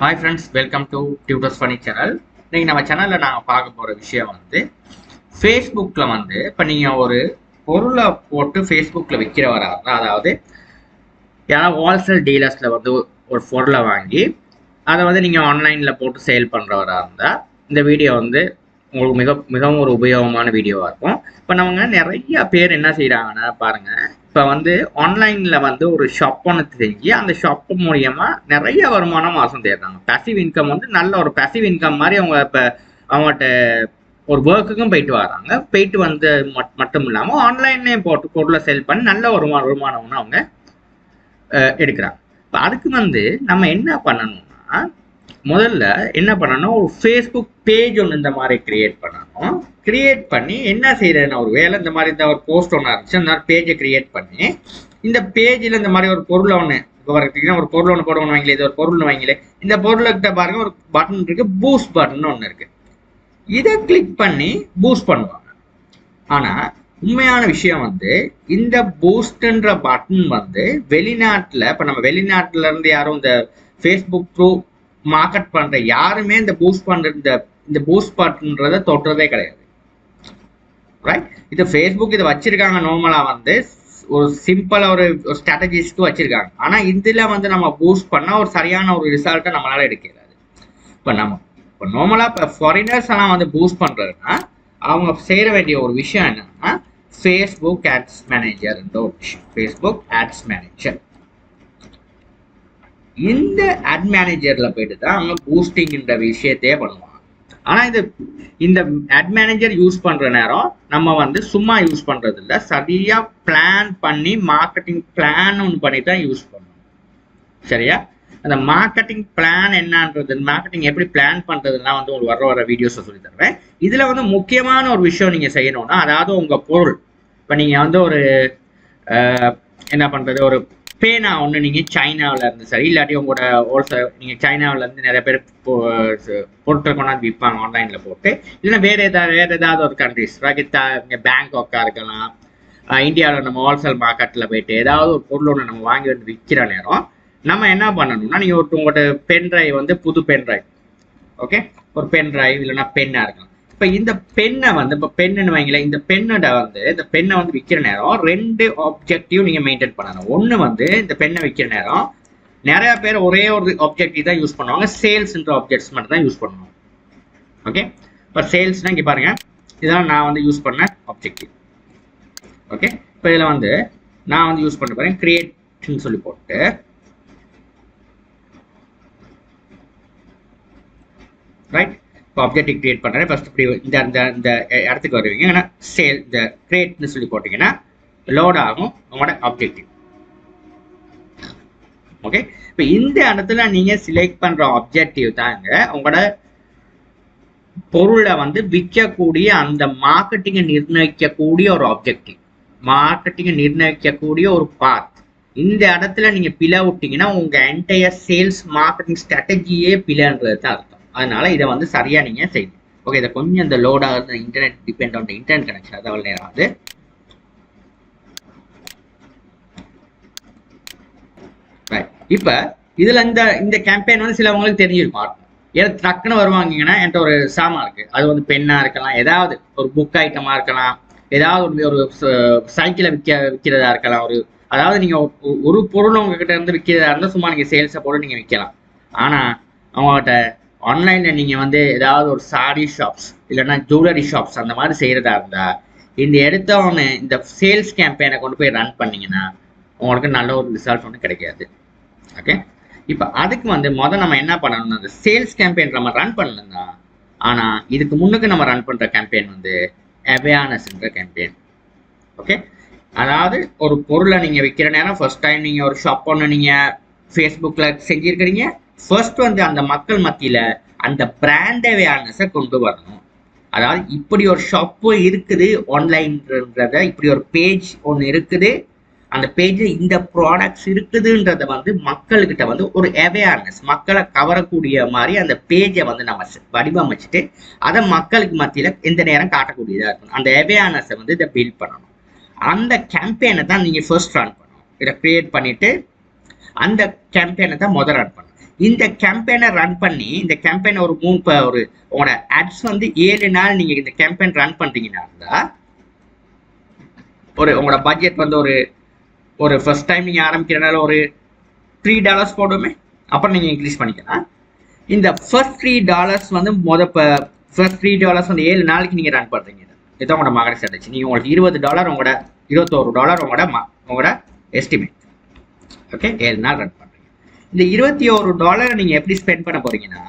Hi friends welcome to tutors funny channel இன்னைக்கு நம்ம சேனலில் நாங்கள் பார்க்க போகிற விஷயம் வந்து ஃபேஸ்புக்கில் வந்து இப்போ நீங்கள் ஒரு பொருளை போட்டு ஃபேஸ்புக்கில் விற்கிறவராக இருந்தால் அதாவது யாராவது ஹோல்சேல் டீலர்ஸில் வந்து ஒரு பொருளை வாங்கி அதை வந்து நீங்கள் ஆன்லைனில் போட்டு சேல் பண்ணுறவராக இருந்தால் இந்த வீடியோ வந்து உங்களுக்கு மிக மிகவும் ஒரு உபயோகமான வீடியோவாக இருக்கும். இப்போ நம்ம நிறைய பேர் என்ன செய்கிறாங்கன்னா பாருங்கள் இப்போ வந்து ஆன்லைனில் வந்து ஒரு ஷாப் ஒன்று செஞ்சு அந்த ஷாப் மூலியமாக நிறைய வருமானம் மாதம் தேடுறாங்க. பேசிவ் இன்கம் வந்து நல்ல ஒரு பேசிவ் இன்கம் மாதிரி அவங்க இப்போ அவங்கள்ட்ட ஒரு ஒர்க்குக்கும் போயிட்டு வராங்க. போயிட்டு வந்து மட் மட்டும் இல்லாமல் ஆன்லைன்லேயும் போட்டு பொருளை செல் பண்ணி நல்ல ஒரு வருமானம்னு அவங்க எடுக்கிறாங்க. இப்போ அதுக்கு வந்து நம்ம என்ன பண்ணணும்னா முதல்ல என்ன பண்ணணும் ஒரு ஃபேஸ்புக் பேஜ் ஒன்று இந்த மாதிரி கிரியேட் பண்ணணும். கிரியேட் பண்ணி என்ன செய்யறேன்னா ஒரு வேலை இந்த மாதிரி இந்த ஒரு போஸ்ட் ஒன்று இருந்துச்சு அந்த மாதிரி பேஜை கிரியேட் பண்ணி இந்த பேஜில் இந்த மாதிரி ஒரு பொருளை ஒன்று இப்போ பார்த்தீங்கன்னா ஒரு பொருள் ஒன்று போடணும் வாங்கல இது ஒரு பொருள் வாங்கல இந்த பொருள்கிட்ட பாருங்க ஒரு பட்டன் இருக்கு பூஸ்ட் பட்டன் ஒன்று இருக்கு. இதை கிளிக் பண்ணி பூஸ்ட் பண்ணுவாங்க. ஆனா உண்மையான விஷயம் வந்து இந்த பூஸ்ட்ன்ற பட்டன் வந்து வெளிநாட்டில் இப்போ நம்ம வெளிநாட்டிலேருந்து யாரும் இந்த ஃபேஸ்புக் த்ரூ மார்க்கெட் பண்ணுற யாருமே இந்த பூஸ்ட் பண்ணுற இந்த இந்த பூஸ்ட் பட்டன்றதை தொட்டுறதே கிடையாது. ரைட் இது ஃபேஸ்புக் இதை வச்சிருக்காங்க நார்மலா வந்து ஒரு சிம்பிளா ஒரு ஒரு ஸ்ட்ராட்டஜிஸ்க்கு வச்சிருக்காங்க. ஆனா இதுல வந்து நம்ம பூஸ்ட் பண்ணா ஒரு சரியான ஒரு ரிசல்ட்டை நம்மளால எடுக்கிறாரு இப்போ நம்ம இப்போ நார்மலாக இப்போ ஃபாரினர்ஸ் எல்லாம் வந்து பூஸ்ட் பண்ணுறதுன்னா அவங்க சேர வேண்டிய ஒரு விஷயம் என்னன்னா ஃபேஸ்புக் ஆட்ஸ் மேனேஜர்ன்ற ஒரு விஷயம். ஃபேஸ்புக் ஆட்ஸ் மேனேஜர் இந்த ஆட் மேனேஜர்ல போயிட்டு தான் அவங்க பூஸ்டிங்ன்ற விஷயத்தையே பண்ணுவாங்க. ஆனா இது இந்த அட் மேனேஜர் யூஸ் பண்ற நேரம் நம்ம வந்து சும்மா யூஸ் பண்றது இல்ல சரியா பிளான் பண்ணி மார்க்கெட்டிங் பிளான் ஒன்று பண்ணி தான் யூஸ் பண்ணணும். சரியா? அந்த மார்க்கெட்டிங் பிளான் என்னன்றது மார்க்கெட்டிங் எப்படி பிளான் பண்றதுலாம் வந்து உங்களுக்கு வர வர வீடியோஸை சொல்லி தருவேன். இதுல வந்து முக்கியமான ஒரு விஷயம் நீங்க செய்யணும்னா அதாவது உங்க பொருள். இப்போ நீங்க வந்து ஒரு என்ன பண்றது? ஒரு பேனா ஒன்று நீங்கள் சைனாவில் இருந்து சரி. இல்லாட்டி உங்களோட ஹோல்சேல் நீங்கள் சைனாவில் இருந்து நிறைய பேர் பொருட்கள் கொண்டாந்து விற்பாங்க ஆன்லைனில் போட்டு. இல்லைன்னா வேறு ஏதாவது வேறு ஏதாவது ஒரு கண்ட்ரிஸ் இங்கே பேங்காக்காக இருக்கலாம். இந்தியாவில் நம்ம ஹோல்சேல் மார்க்கெட்டில் போயிட்டு ஏதாவது ஒரு பொருள் ஒன்று நம்ம வாங்கி வந்து விற்கிற நேரம் நம்ம என்ன பண்ணணும்னா நீங்கள் ஒரு உங்களோட பென் ட்ரைவ் வந்து புது பென் ட்ரைவ் ஓகே ஒரு பென் ட்ரைவ் இல்லைன்னா பென்னாக இருக்கலாம். இப்போ இந்த பெண்ணை வந்து இப்போ பெண்ணுன்னு வைங்களேன் இந்த பெண்ணோட வந்து இந்த பெண்ணை வந்து விற்கிற நேரம் ரெண்டு ஆப்ஜெக்டிவ் நீங்க மெயின்டைன் பண்ணணும். ஒண்ணு வந்து இந்த பெண்ணை விற்கிற நேரம் நிறைய பேர் ஒரே ஒரு ஆப்ஜெக்டிவ் தான் யூஸ் பண்ணுவாங்க. சேல்ஸ்ன்ற ஆப்ஜெக்ட்ஸ் மட்டும் தான் யூஸ் பண்ணுவாங்க. ஓகே இப்போ சேல்ஸ்னா இங்கே பாருங்க. இதெல்லாம் நான் வந்து யூஸ் பண்ண ஆப்ஜெக்டிவ் ஓகே இப்போ இதில் வந்து நான் வந்து யூஸ் பண்ண பாருங்க கிரியேட்னு சொல்லி போட்டு ரைட் இப்போ ஆப்ஜெக்டிவ் கிரியேட் பண்ணுறேன் ஃபஸ்ட் இப்படி இந்த இந்த இந்த இடத்துக்கு வருவீங்க. ஏன்னா சேல் இந்த கிரியேட்னு சொல்லி போட்டிங்கன்னா லோட் ஆகும் உங்களோட ஆப்ஜெக்டிவ் ஓகே இப்போ இந்த இடத்துல நீங்கள் செலக்ட் பண்ணுற ஆப்ஜெக்டிவ் தாங்க உங்களோட பொருளை வந்து விற்கக்கூடிய அந்த மார்க்கெட்டிங்கை நிர்ணயிக்கக்கூடிய ஒரு ஆப்ஜெக்டிவ் மார்க்கெட்டிங்கை நிர்ணயிக்கக்கூடிய ஒரு பாத் இந்த இடத்துல நீங்க பிழை விட்டீங்கன்னா உங்க என்டையர் சேல்ஸ் மார்க்கெட்டிங் ஸ்ட்ராட்டஜியே பிழைன்றது தான் அர்த்தம். அதனால இதை வந்து சரியா நீங்க செய்யணும் ஓகே இதை கொஞ்சம் இந்த லோட் ஆகுது internet depend on internet connection அதாவது நேரம் ஆகுது இப்ப இதுல இந்த இந்த கேம்பெயின் வந்து சிலவங்களுக்கு தெரிஞ்சிருப்பாங்க ஏன்னா டக்குன்னு வருவாங்கன்னா என்கிட்ட ஒரு சாமான் இருக்கு. அது வந்து பெண்ணா இருக்கலாம் ஏதாவது ஒரு புக் ஐட்டமா இருக்கலாம் ஏதாவது ஒரு ஒரு சைக்கிளை விற்க விற்கிறதா இருக்கலாம் ஒரு அதாவது நீங்க ஒரு- ஒரு பொருள் உங்ககிட்ட இருந்து விற்கிறதா இருந்தால் சும்மா நீங்க சேல்ஸை போட்டு நீங்க விற்கலாம் ஆனா அவங்ககிட்ட ஆன்லைனில் நீங்கள் வந்து ஏதாவது ஒரு சாரி ஷாப்ஸ் இல்லைன்னா ஜுவல்லரி ஷாப்ஸ் அந்த மாதிரி செய்கிறதா இருந்தால் இந்த எடுத்தவொன்னு இந்த சேல்ஸ் கேம்பெயினை கொண்டு போய் ரன் பண்ணீங்கன்னா உங்களுக்கு நல்ல ஒரு ரிசல்ட் ஒன்று கிடைக்காது. ஓகே இப்போ அதுக்கு வந்து முதல் நம்ம என்ன பண்ணணும்? அந்த சேல்ஸ் கேம்பெயின் நம்ம ரன் பண்ணணும் ஆனால் இதுக்கு முன்னுக்கு நம்ம ரன் பண்ணுற கேம்பெயின் வந்து அவேர்னஸ்ன்ற கேம்பெயின் ஓகே அதாவது ஒரு பொருளை நீங்கள் விற்கிற நேரம் ஃபர்ஸ்ட் டைம் நீங்கள் ஒரு ஷாப் ஒன்று நீங்கள் ஃபேஸ்புக்கில் செஞ்சுருக்கிறீங்க ஃபர்ஸ்ட் வந்து அந்த மக்கள் மத்தியில் அந்த பிராண்ட் அவேர்னஸை கொண்டு வரணும். அதாவது இப்படி ஒரு ஷாப்பு இருக்குது ஆன்லைன்றத இப்படி ஒரு பேஜ் ஒன்று இருக்குது அந்த பேஜில் இந்த ப்ராடக்ட்ஸ் இருக்குதுன்றத வந்து மக்கள்கிட்ட வந்து ஒரு அவேர்னஸ் மக்களை கவரக்கூடிய மாதிரி அந்த பேஜை வந்து நம்ம வடிவமைச்சிட்டு அதை மக்களுக்கு மத்தியில் எந்த நேரம் காட்டக்கூடியதாக இருக்கணும். அந்த அவேர்னஸை வந்து இதை பில்ட் பண்ணணும். அந்த கேம்பெயினை தான் நீங்கள் ஃபர்ஸ்ட் ரன் பண்ணணும். இதை க்ரியேட் பண்ணிவிட்டு அந்த கேம்பெயினை தான் முதல் ரன் பண்ணணும். இந்த கேம்பெயினை ரன் பண்ணி இந்த கேம்பெயின் ஒரு மூணு ஒரு உங்களோட ஆட்ஸ் வந்து ஏழு நாள் நீங்கள் இந்த கேம்பெயின் ரன் பண்ணுறீங்கன்னா ஒரு உங்களோட பட்ஜெட் வந்து ஒரு ஒரு ஃபர்ஸ்ட் டைம் நீங்கள் ஆரம்பிக்கிறனால ஒரு த்ரீ டாலர்ஸ் போடுமே அப்புறம் நீங்கள் இன்க்ரீஸ் பண்ணிக்கலாம். இந்த ஃபர்ஸ்ட் த்ரீ டாலர்ஸ் வந்து முத ஃபர்ஸ்ட் த்ரீ டாலர்ஸ் வந்து ஏழு நாளைக்கு நீங்கள் ரன் பண்ணுறீங்க இதுதான் உங்களோட மகர ஸ்ட்ராட்டஜி நீங்கள் உங்களுக்கு இருபது டாலர் உங்களோட இருபத்தோரு டாலர் உங்களோட உங்களோட எஸ்டிமேட் ஓகே ஏழு நாள் ரன் பண்ணுங்க இந்த இருபத்தி ஒரு டாலரை நீங்க எப்படி ஸ்பெண்ட் பண்ண போறீங்கன்னா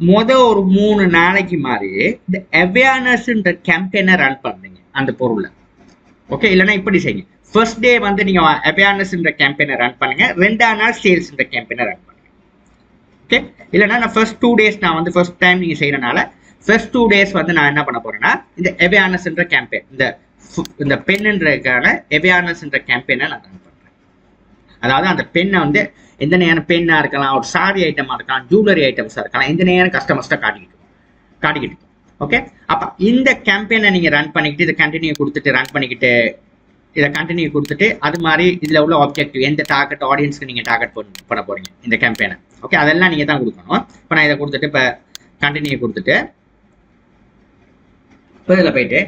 முத ஒரு மூணு நாளைக்கு மாதிரி இந்த அவேர்னஸ்ன்ற கேம்பெயினை ரன் பண்ணுங்க அந்த பொருளை. ஓகே இல்லைன்னா இப்படி செய்யுங்க. ஃபர்ஸ்ட் டே வந்து நீங்க அவேர்னஸ்ன்ற கேம்பெயினை ரன் பண்ணுங்க ரெண்டாம் நாள் சேல்ஸ்ன்ற கேம்பெயினை ரன் பண்ணுங்க. ஓகே இல்லைன்னா நான் ஃபர்ஸ்ட் டூ டேஸ் நான் வந்து ஃபர்ஸ்ட் டைம் நீங்க செய்யறனால ஃபர்ஸ்ட் டூ டேஸ் வந்து நான் என்ன பண்ண போறேன்னா இந்த அவேர்னஸ்ன்ற கேம்பெயின் இந்த இந்த பெண்ன்றதுக்கான அவேர்னஸ்ன்ற கேம்பெயினை நான் ரன் பண்றேன். அதாவது அந்த பெண்ணை வந்து எந்த நேரம் பெண்ணாக இருக்கலாம் ஒரு சாரி ஐட்டமாக இருக்கலாம் ஜுவல்லரி ஐட்டம்ஸாக இருக்கலாம் எந்த நேரம் கஸ்டமர்ஸ்ட்டாக காட்டிக்கிட்டு காட்டிக்கிட்டு ஓகே அப்போ இந்த கேம்பெயினை நீங்கள் ரன் பண்ணிக்கிட்டு இதை கண்டினியூ கொடுத்துட்டு ரன் பண்ணிக்கிட்டு இதை கண்டினியூ கொடுத்துட்டு அது மாதிரி இதில் உள்ள ஆப்ஜெக்டிவ் எந்த டார்கெட் ஆடியன்ஸ்க்கு நீங்கள் டார்கெட் பண்ண போறீங்க இந்த கேம்பெயினை ஓகே அதெல்லாம் நீங்கள் தான் கொடுக்கணும். இப்போ நான் இதை கொடுத்துட்டு இப்போ கண்டினியூ கொடுத்துட்டு இப்போ இதில் போயிட்டு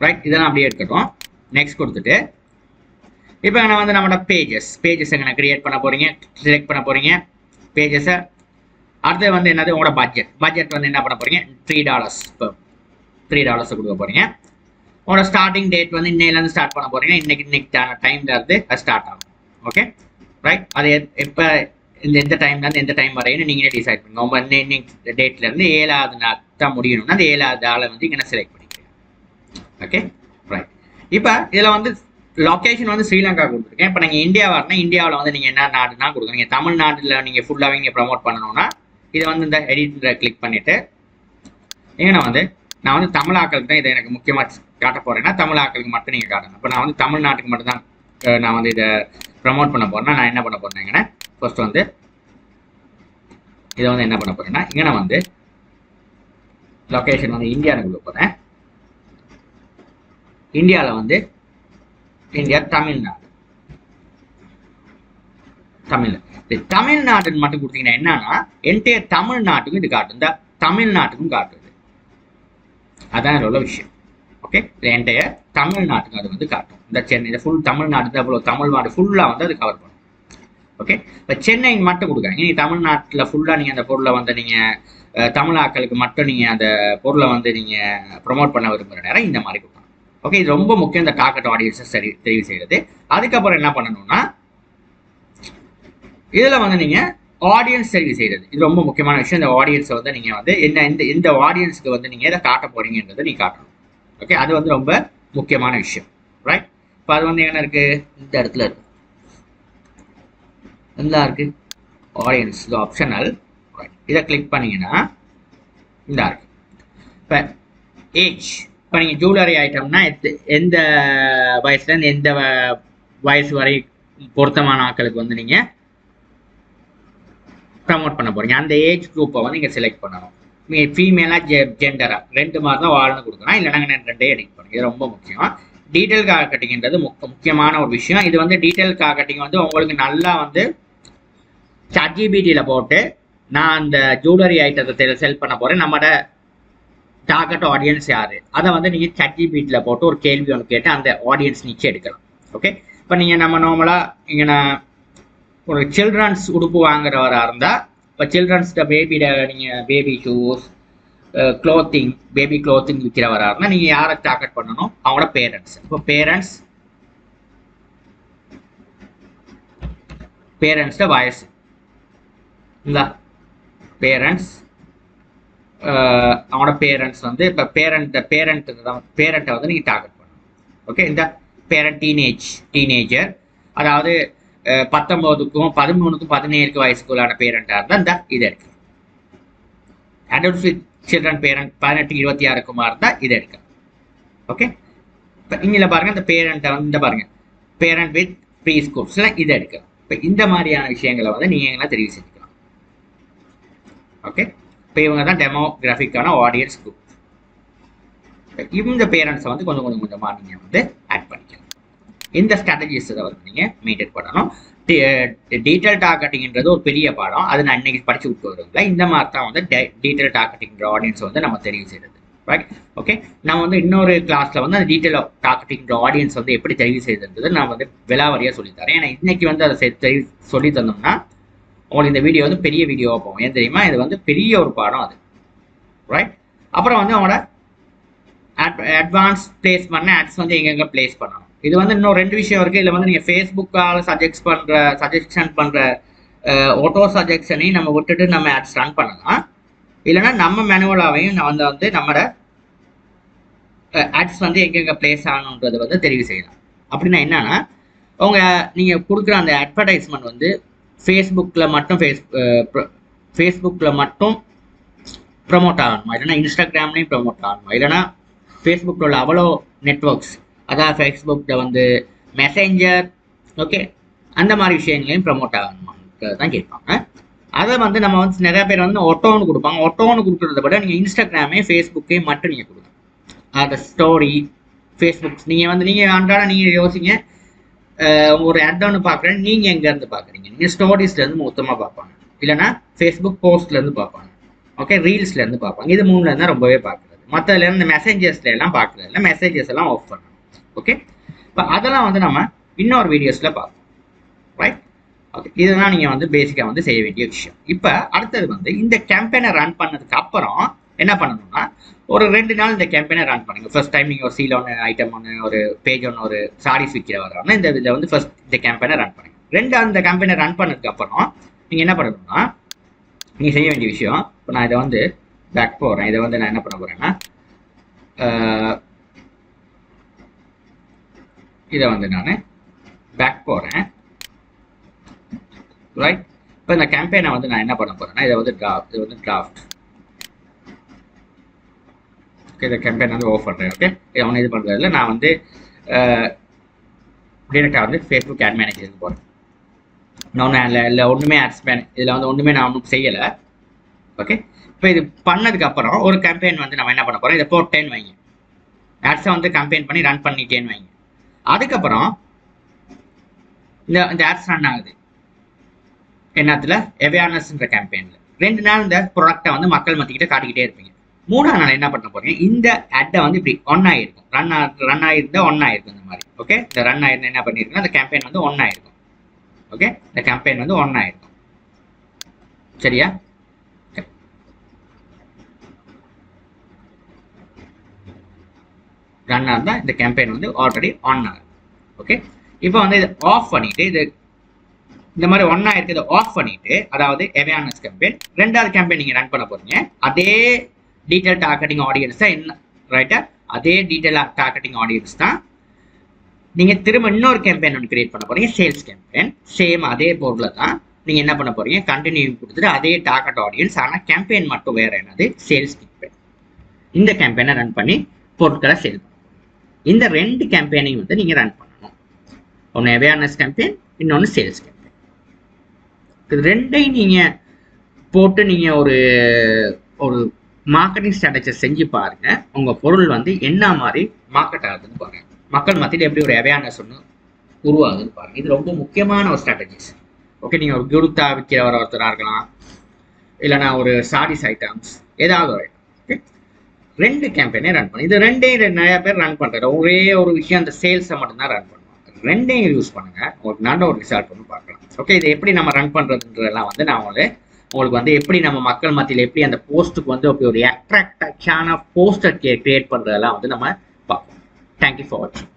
ரைட் இதெல்லாம் அப்படியே எடுக்கட்டும் நெக்ஸ்ட் கொடுத்துட்டு இப்போ நான் வந்து நம்மளோட பேஜஸ் பேஜஸ் எங்கே கிரியேட் பண்ண போகிறீங்க செலக்ட் பண்ண போகிறீங்க பேஜஸை அடுத்து வந்து என்னது? உங்களோட பட்ஜெட் பட்ஜெட் வந்து என்ன பண்ண போகிறீங்க த்ரீ டாலர்ஸ் இப்போ த்ரீ டாலர்ஸ் கொடுக்க போறீங்க. உங்களோட ஸ்டார்டிங் டேட் வந்து இன்னையிலேருந்து ஸ்டார்ட் பண்ண போகிறீங்க இன்னைக்கு இன்னைக்கு டைமில் இருந்து அது ஸ்டார்ட் ஆகும். ஓகே ரைட் அது எப்போ இந்த எந்த டைம்லேருந்து எந்த டைம் வரையும் நீங்களே டிசைட் பண்ணுங்க. உங்க இன்னைக்கு டேட்லேருந்து ஏழாவது நாள் தான் முடியணும்னா அந்த ஏழாவது ஆளை வந்து இங்கே செலக்ட் பண்ணிக்கிறேன். ஓகே ரைட் இப்போ இதில் வந்து லொக்கேஷன் வந்து ஸ்ரீலங்கா கொடுத்துருக்கேன். இப்போ நீங்கள் இந்தியா வரணும் இந்தியாவில் வந்து நீங்கள் என்ன நாடுனா கொடுக்குறீங்க தமிழ்நாட்டில் நீங்கள் ஃபுல்லாகவே நீங்கள் ப்ரமோட் பண்ணணும்னா இதை வந்து இந்த எடிட்டில் கிளிக் பண்ணிவிட்டு ஏன்னா வந்து நான் வந்து தமிழாக்களுக்கு தான் இதை எனக்கு முக்கியமாக காட்ட போகிறேன்னா தமிழாக்களுக்கு மட்டும் நீங்கள் காட்டணும். இப்போ நான் வந்து தமிழ்நாட்டுக்கு மட்டும் தான் நான் வந்து இதை ப்ரமோட் பண்ண போகிறேன்னா நான் என்ன பண்ண போறேன்னா ஃபர்ஸ்ட் வந்து இதை வந்து என்ன பண்ண போகிறேன்னா இங்கே வந்து லொக்கேஷன் வந்து இந்தியாவில் கொடுக்க போகிறேன் இந்தியாவில் வந்து இந்தியா தமிழ்நாடு. தமிழ். தமிழ்நாடுன்னு மட்டும் கொடுத்தீங்கன்னா என்னன்னா என்டையர் தமிழ்நாட்டுக்கும் இது காட்டும் இந்த தமிழ்நாட்டுக்கும் காட்டுது. அதான் உள்ள விஷயம். ஓகே என்டையர் தமிழ்நாட்டுக்கும் அது வந்து காட்டும். இந்த சென்னை இந்த ஃபுல் தமிழ்நாடு அவ்வளோ தமிழ்நாடு ஃபுல்லாக வந்து அது கவர் பண்ணும். ஓகே இப்போ சென்னை மட்டும் கொடுக்குறாங்க நீங்கள் தமிழ்நாட்டில் ஃபுல்லாக நீங்கள் அந்த பொருளை வந்து நீங்கள் தமிழாக்களுக்கு மட்டும் நீங்கள் அந்த பொருளை வந்து நீங்கள் ப்ரொமோட் பண்ண விரும்புகிற நேரம் இந்த மாதிரி கொடுக்கணும் ஓகே இது ரொம்ப முக்கியம் இந்த டார்கெட் ஆடியன்ஸை சரி தெரிவு செய்கிறது அதுக்கப்புறம் என்ன பண்ணணும்னா இதில் வந்து நீங்கள் ஆடியன்ஸ் தெரிவு செய்கிறது இது ரொம்ப முக்கியமான விஷயம். இந்த ஆடியன்ஸை வந்து நீங்கள் வந்து என்ன இந்த இந்த ஆடியன்ஸ்க்கு வந்து நீங்கள் எதை காட்ட போகிறீங்கன்றதை நீ காட்டணும். ஓகே அது வந்து ரொம்ப முக்கியமான விஷயம். ரைட் இப்போ அது வந்து என்ன இருக்கு? இந்த இடத்துல இருக்கு. நல்லா இருக்குது ஆடியன்ஸ் இது ஆப்ஷனல் இதை கிளிக் பண்ணீங்கன்னா இந்த இருக்குது இப்போ ஏஜ் இப்போ நீங்கள் ஜுவல்லரி ஐட்டம்னா எத்த- எந்த வயசுலேருந்து எந்த வ- வயசு வரை பொருத்தமான ஆட்களுக்கு வந்து நீங்கள் ப்ரமோட் பண்ண போகிறீங்க அந்த ஏஜ் குரூப்பை வந்து நீங்கள் செலக்ட் பண்ணணும். நீங்கள் ஃபீமேலாக ஜெ ஜெண்டராக ரெண்டு மாதிரி தான் வாழ்னு கொடுக்கலாம் இல்லைனா நான் ரெண்டே எடிட் பண்ணுங்க இது ரொம்ப முக்கியம். டீட்டெயில் கார்கட்டிங்ன்றது முக்க முக்கியமான ஒரு விஷயம். இது வந்து டீட்டெயில் காக்கட்டிங் வந்து உங்களுக்கு நல்லா வந்து சட்ஜிபிடியில் போட்டு நான் அந்த ஜுவல்லரி ஐட்டத்தை செல் பண்ண போகிறேன் நம்மட டார்கெட் ஆடியன்ஸ் யாரு? அதை வந்து நீங்கள் சாட்ஜிபிடியில் போட்டு ஒரு கேள்வி ஒன்று கேட்டு அந்த ஆடியன்ஸ் நிச்சயம் எடுக்கலாம். ஓகே இப்போ நீங்கள் நம்ம நார்மலாக இங்கே நான் ஒரு சில்ட்ரன்ஸ் உடுப்பு வாங்குறவராக இருந்தா இப்போ சில்ட்ரன்ஸ்ட பேபியோட நீங்க baby shoes clothing baby clothing விற்கிறவராக இருந்தால் நீங்கள் யாரை டார்கெட் பண்ணணும்? அவங்களோட பேரண்ட்ஸ் இப்போ பேரண்ட்ஸ் பேரண்ட்ஸ்ட வயசு. இந்த பேரண்ட்ஸ் அவனோட பேரண்ட்ஸ் வந்து இப்போ பேரண்ட் பேரண்ட் தான் பேரண்ட்டை வந்து நீங்கள் டார்கெட் பண்ணணும். ஓகே இந்த பேரண்ட் டீனேஜ் டீனேஜர் அதாவது பத்தொம்போதுக்கும் பத்தொன்பதுக்கும் பதிமூணுக்கும் பதினேழுக்கு வயசுக்குள்ளான பேரண்டாக இருந்தால் இந்த இது இருக்கு அடல்ட் வித் சில்ட்ரன் பேரண்ட் பதினெட்டு இருபத்தி ஆறுக்குமா இருந்தால் இது எடுக்க ஓகே இப்போ இங்கே பாருங்க இந்த பேரண்ட்டை வந்து இந்த பாருங்க. பேரண்ட் வித் ப்ரீ ஸ்கூல்ஸ்லாம் இதை எடுக்க இப்போ இந்த மாதிரியான விஷயங்களை வந்து நீங்கள் எங்கன்னா தெரிவு செஞ்சுக்கலாம். ஓகே இப்போ இவங்க தான் டெமோகிராஃபிக்கான ஆடியன்ஸ் குரூப் இந்த பேரண்ட்ஸை வந்து கொஞ்சம் கொஞ்சம் கொஞ்சமாக நீங்கள் வந்து ஆட் பண்ணிக்கலாம். இந்த ஸ்ட்ராட்டஜிஸை வந்து நீங்கள் மெயின்டைன் பண்ணணும். டீட்டெயில் டார்கெட்டிங்கிறது ஒரு பெரிய பாடம். அது நான் இன்னைக்கு படிச்சு விட்டு வருவதில்ல இந்த மாதிரி தான் வந்து டீட்டெயில் டார்கெட்டிங்கிற ஆடியன்ஸ் வந்து நம்ம தெரிவு செய்யறது. ரைட் ஓகே நான் வந்து இன்னொரு கிளாஸில் வந்து அந்த டீட்டெயில் டார்கெட்டிங்கிற ஆடியன்ஸ் வந்து எப்படி தெரிவு செய்யறதுன்றது நான் வந்து விலாவரியாக சொல்லித்தரேன் ஏன்னா இன்னைக்கு வந்து அதை செ- தெரி சொல்லி தந்தோம்னா உங்களுக்கு இந்த வீடியோ வந்து பெரிய வீடியோவாக போகும். ஏன் தெரியுமா? இது வந்து பெரிய ஒரு பாடம் அது. ரைட் அப்புறம் வந்து அவங்களோட அட்வான்ஸ் பிளேஸ் பண்ண ஆட்ஸ் வந்து எங்கெங்க பிளேஸ் பண்ணணும். இது வந்து இன்னும் ரெண்டு விஷயம் இருக்குது இல்லை வந்து நீங்கள் ஃபேஸ்புக்கால் சஜெக்ட் பண்ணுற சஜெஷன் பண்ணுற ஓட்டோ சஜெக்ஷனையும் நம்ம விட்டுட்டு நம்ம ஆட்ஸ் ரன் பண்ணலாம். இல்லைன்னா நம்ம மேனுவலாவையும் நான் வந்து வந்து நம்மளோட ஆட்ஸ் வந்து எங்கெங்க பிளேஸ் ஆகணுன்றது வந்து தெரிவு செய்யலாம். அப்படின்னா என்னன்னா உங்கள் நீங்கள் கொடுக்குற அந்த அட்வர்டைஸ்மெண்ட் வந்து ஃபேஸ்புக்கில் மட்டும் ஃபேஸ் ஃபேஸ்புக்கில் மட்டும் ப்ரமோட் ஆகணுமா? இல்லைன்னா இன்ஸ்டாகிராம்லேயும் ப்ரமோட் ஆகணுமா? இல்லைன்னா ஃபேஸ்புக்கில் உள்ள அவ்வளோ நெட்ஒர்க்ஸ் அதாவது ஃபேஸ்புக்கில் வந்து மெசேஞ்சர் ஓகே அந்த மாதிரி விஷயங்களையும் ப்ரமோட் ஆகணுமா? தான் கேட்பாங்க அதை வந்து நம்ம வந்து நிறைய பேர் வந்து ஒட்டோன்னு கொடுப்பாங்க. ஒட்டோன்னு கொடுக்குறத விட நீங்கள் இன்ஸ்டாகிராமே ஃபேஸ்புக்கே மட்டும் நீங்கள் கொடுங்க. அந்த ஸ்டோரி ஃபேஸ்புக் நீங்கள் வந்து நீங்கள் அன்றாட நீங்கள் யோசிங்க. ஒரு ஆட் ஒன்று பார்க்குறேன். நீங்கள் எங்கேருந்து பார்க்குறீங்க? நீங்கள் ஸ்டோரிஸ்லேருந்து மொத்தமாக பார்ப்பாங்க. இல்லைன்னா ஃபேஸ்புக் போஸ்ட்லேருந்து பார்ப்பாங்க. ஓகே ரீல்ஸ்லேருந்து பார்ப்பாங்க. இது மூணுல இருந்தால் ரொம்பவே பார்க்குறது. மற்றதுல இந்த மெசேஜஸ்ல எல்லாம் பார்க்குறது இல்லை. மெசேஜஸ் எல்லாம் ஆஃப் பண்ணணும். ஓகே இப்போ அதெல்லாம் வந்து நம்ம இன்னொரு வீடியோஸில் பார்ப்போம். ரைட் ஓகே இதெல்லாம் நீங்கள் வந்து பேசிக்காக வந்து செய்ய வேண்டிய விஷயம். இப்போ அடுத்தது வந்து இந்த கேம்பெயினை ரன் பண்ணதுக்கு அப்புறம் என்ன பண்ணணும்னா ஒரு ரெண்டு நாள் இந்த கேம்பெயினை ரன் பண்ணுங்க. ஃபர்ஸ்ட் டைம் நீங்கள் ஒரு சீல் ஒன்று ஐட்டம் ஒன்று ஒரு பேஜ் ஒன்று ஒரு சாரீஸ் விற்கிற வரோம்னா இந்த இதில் வந்து ஃபர்ஸ்ட் இந்த கேம்பெயினை ரன் பண்ணுங்க. ரெண்டு அந்த கேம்பெயினை ரன் பண்ணதுக்கு அப்புறம் நீங்கள் என்ன பண்ணணும்னா நீங்கள் செய்ய வேண்டிய விஷயம் இப்போ நான் இதை வந்து பேக் போகிறேன் இதை வந்து நான் என்ன பண்ண போகிறேன்னா இதை வந்து நான் பேக் போகிறேன் ரைட் இப்போ இந்த கேம்பெயினை வந்து நான் என்ன பண்ண போகிறேன்னா இதை வந்து டிராஃப்ட் இது வந்து டிராஃப்ட் இந்த கேம்பெயின் வந்து ஓஃப் பண்ணுறேன் ஓகே இது அவனை இது பண்ணுறதுல நான் வந்து டிரெக்டாக வந்து ஃபேஸ்புக் ஆட் மேனேஜருக்கு போகிறேன் நான் இல்லை இல்லை ஒன்றுமே ஆட்ஸ் மேன் இதில் வந்து ஒன்றுமே நான் ஒன்றும் செய்யலை ஓகே இப்போ இது பண்ணதுக்கு அப்புறம் ஒரு கேம்பெயின் வந்து நம்ம என்ன பண்ண போகிறோம் இதை போட்டேன்னு வைங்க. ஆட்ஸை வந்து கம்பெயின் பண்ணி ரன் பண்ணிட்டேன்னு வைங்க. அதுக்கப்புறம் இந்த இந்த ஆட்ஸ் ரன் ஆகுது. என்னத்தில் அவேர்னஸ்ன்ற கேம்பெயினில் ரெண்டு நாள் இந்த ப்ராடக்ட்டை வந்து மக்கள் மத்திக்கிட்ட காட்டிக்கிட்டே இருப்பீங்க. மூணாவது நாள் என்ன பண்ண போறீங்க? இந்த அட்டை வந்து இப்படி ஒன் ஆயிருக்கும். ரன் ரன் ஆயிருந்தா ஒன் ஆயிருக்கும் இந்த மாதிரி. ஓகே இந்த ரன் ஆயிருந்தா என்ன பண்ணிருக்கோம் அந்த கேம்பெயின் வந்து ஒன் ஆயிருக்கும். ஓகே இந்த கேம்பெயின் வந்து ஒன் ஆயிருக்கும். சரியா? ரன் ஆகுதா இந்த கேம்பெயின் வந்து ஆல்ரெடி ஆன் ஆகுது. ஓகே இப்போ வந்து இது ஆஃப் பண்ணிட்டு இது இந்த மாதிரி ஒன்னா இதை ஆஃப் பண்ணிட்டு அதாவது அவேர்னஸ் கேம்பெயின் ரெண்டாவது கேம்பெயின் நீங்க ரன் பண்ண போறீங்க. அதே டீட்டெயில் டார்கெட்டிங் ஆடியன்ஸ் தான் என்ன? ரைட்டா அதே டீட்டெயில் டார்கெட்டிங் ஆடியன்ஸ் தான் நீங்க திரும்ப இன்னொரு கேம்பெயின் ஒன்று கிரியேட் பண்ண போறீங்க சேல்ஸ் கேம்பெயின் சேம் அதே போர்டில் தான் நீங்கள் என்ன பண்ண போறீங்க? கண்டினியூ கொடுத்துட்டு அதே டார்கெட் ஆடியன்ஸ் ஆனால் கேம்பெயின் மட்டும் வேற என்னது? சேல்ஸ் கேம்பெயின் இந்த கேம்பெயினை ரன் பண்ணி பொருட்களை சேல் பண்ணணும். இந்த ரெண்டு கேம்பெயினையும் வந்து நீங்கள் ரன் பண்ணணும். ஒன்று அவேர்னஸ் கேம்பெயின் இன்னொன்று சேல்ஸ் கேம்பெயின் இது ரெண்டையும் நீங்கள் போட்டு நீங்கள் ஒரு ஒரு மார்க்கெட்டிங் ஸ்ட்ராட்டஜி செஞ்சு பாருங்க. உங்க பொருள் வந்து என்ன மாதிரி மார்க்கெட் ஆகுதுன்னு பாருங்க. மக்கள் மத்தியில் எப்படி ஒரு அவேர்னஸ் ஒன்று உருவாகுதுன்னு பாருங்க. இது ரொம்ப முக்கியமான ஒரு ஸ்ட்ராட்டஜிஸ் ஓகே நீங்க ஒரு குருத்தா விற்கிறவர் ஒருத்தராக இருக்கலாம். இல்லைன்னா ஒரு சாரீஸ் ஐட்டம்ஸ் ஏதாவது ஒரு ஐட்டம் ஓகே ரெண்டு கேம்பெயினே ரன் பண்ணு. இது ரெண்டையும் நிறைய பேர் ரன் பண்ணுறது ஒரே ஒரு விஷயம் அந்த சேல்ஸை மட்டும்தான் ரன் பண்ணுவாங்க. ரெண்டையும் யூஸ் பண்ணுங்க. ஒரு நல்ல ஒரு ரிசல்ட் ஒன்று பார்க்கலாம். ஓகே இது எப்படி நம்ம ரன் பண்ணுறதுன்றதெல்லாம் வந்து நான் வந்து உங்களுக்கு வந்து எப்படி நம்ம மக்கள் மத்தியில் எப்படி அந்த போஸ்ட்டுக்கு வந்து அப்படி ஒரு அட்ராக்டான போஸ்டர் கிரியேட் பண்றதெல்லாம் வந்து நம்ம பார்ப்போம். தேங்க்யூ ஃபார் வாட்சிங்